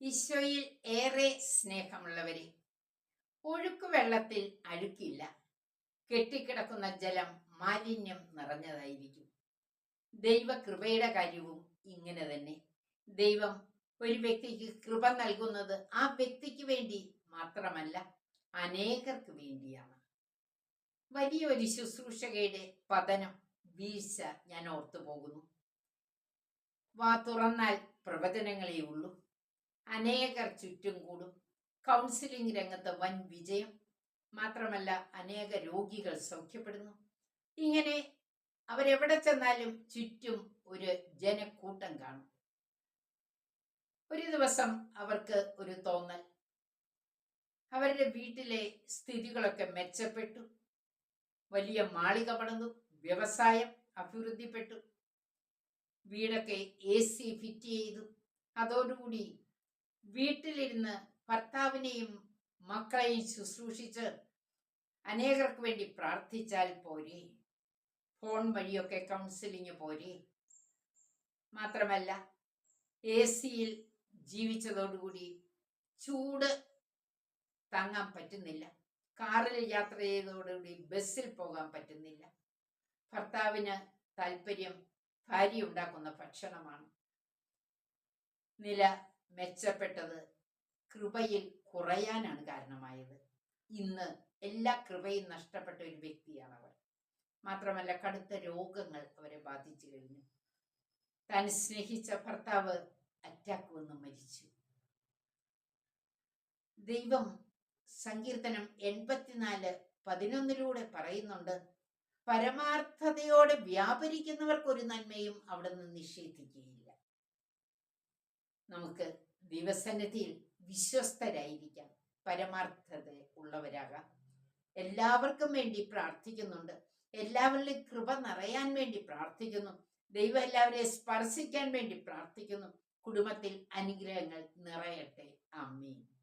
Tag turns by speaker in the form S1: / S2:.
S1: ഈശോയിൽ ഏറെ സ്നേഹമുള്ളവരെ ഒഴുക്ക് വെള്ളത്തിൽ അഴുക്കില്ല. കെട്ടിക്കിടക്കുന്ന ജലം മാലിന്യം നിറഞ്ഞതായിരിക്കും. ദൈവകൃപയുടെ കാര്യവും ഇങ്ങനെ തന്നെ. ദൈവം ഒരു വ്യക്തിക്ക് കൃപ നൽകുന്നത് ആ വ്യക്തിക്ക് വേണ്ടി മാത്രമല്ല അനേകർക്ക് വേണ്ടിയാണ്. വലിയൊരു ശുശ്രൂഷകയുടെ പതനം വീഴ്ച ഞാൻ ഓർത്തു പോകുന്നു വാ തുറന്നാൽ പ്രവചനങ്ങളേ ഉള്ളൂ. അനേകർ ചുറ്റും കൂടും. കൗൺസിലിംഗ് രംഗത്ത് വൻ വിജയം. മാത്രമല്ല അനേക രോഗികൾ സൗഖ്യപ്പെടുന്നു. ഇങ്ങനെ അവരെവിടെ ചെന്നാലും ചുറ്റും ഒരു ജനക്കൂട്ടം കാണും. ഒരു ദിവസം അവർക്ക് ഒരു തോന്നൽ. അവരുടെ വീട്ടിലെ സ്ഥിതികളൊക്കെ മെച്ചപ്പെട്ടു. വലിയ മാളിക പണിതു. വ്യവസായം അഭിവൃദ്ധിപ്പെട്ടു. വീടൊക്കെ എ സി ഫിറ്റ് ചെയ്തു. അതോടുകൂടി വീട്ടിലിരുന്ന് ഭർത്താവിനെയും മക്കളെയും ശുശ്രൂഷിച്ച് അനേകർക്ക് വേണ്ടി പ്രാർത്ഥിച്ചാൽ പോരെ. ഫോൺ വഴിയൊക്കെ കൗൺസിലിംഗ് പോരെ. മാത്രമല്ല എ സിയിൽ ജീവിച്ചതോടുകൂടി ചൂട് താങ്ങാൻ പറ്റുന്നില്ല. കാറിൽ യാത്ര ചെയ്തതോടുകൂടി ബസ്സിൽ പോകാൻ പറ്റുന്നില്ല. ഭർത്താവിന് താല്പര്യം ഭാര്യ ഉണ്ടാക്കുന്ന ഭക്ഷണമാണ്. നില മെച്ചപ്പെട്ടത് കൃപയിൽ കുറയാനാണ് കാരണമായത്. ഇന്ന് എല്ലാ കൃപയും നഷ്ടപ്പെട്ട ഒരു വ്യക്തിയാണ് അവർ മാത്രമല്ല കടുത്ത രോഗങ്ങൾ അവരെ ബാധിച്ചു കഴിഞ്ഞു. താൻ സ്നേഹിച്ച ഭർത്താവ് അറ്റാക്ക് വന്ന് മരിച്ചു. ദൈവം സങ്കീർത്തനം എൺപത്തിനാല് പതിനൊന്നിലൂടെ പറയുന്നുണ്ട് പരമാർത്ഥതയോടെ വ്യാപരിക്കുന്നവർക്ക് ഒരു നന്മയും നിന്ന് നിഷേധിക്കുകയില്ല. നമുക്ക് ദിവസന്നിധിയിൽ വിശ്വസ്തരായിരിക്കാം. പരമാർത്ഥത ഉള്ളവരാകാം എല്ലാവർക്കും വേണ്ടി പ്രാർത്ഥിക്കുന്നുണ്ട്. എല്ലാവരിലും കൃപ നിറയാൻ വേണ്ടി പ്രാർത്ഥിക്കുന്നു. ദൈവം എല്ലാവരെയും സ്പർശിക്കാൻ വേണ്ടി പ്രാർത്ഥിക്കുന്നു. കുടുംബത്തിൽ അനുഗ്രഹങ്ങൾ നിറയട്ടെ. അമ്മീൻ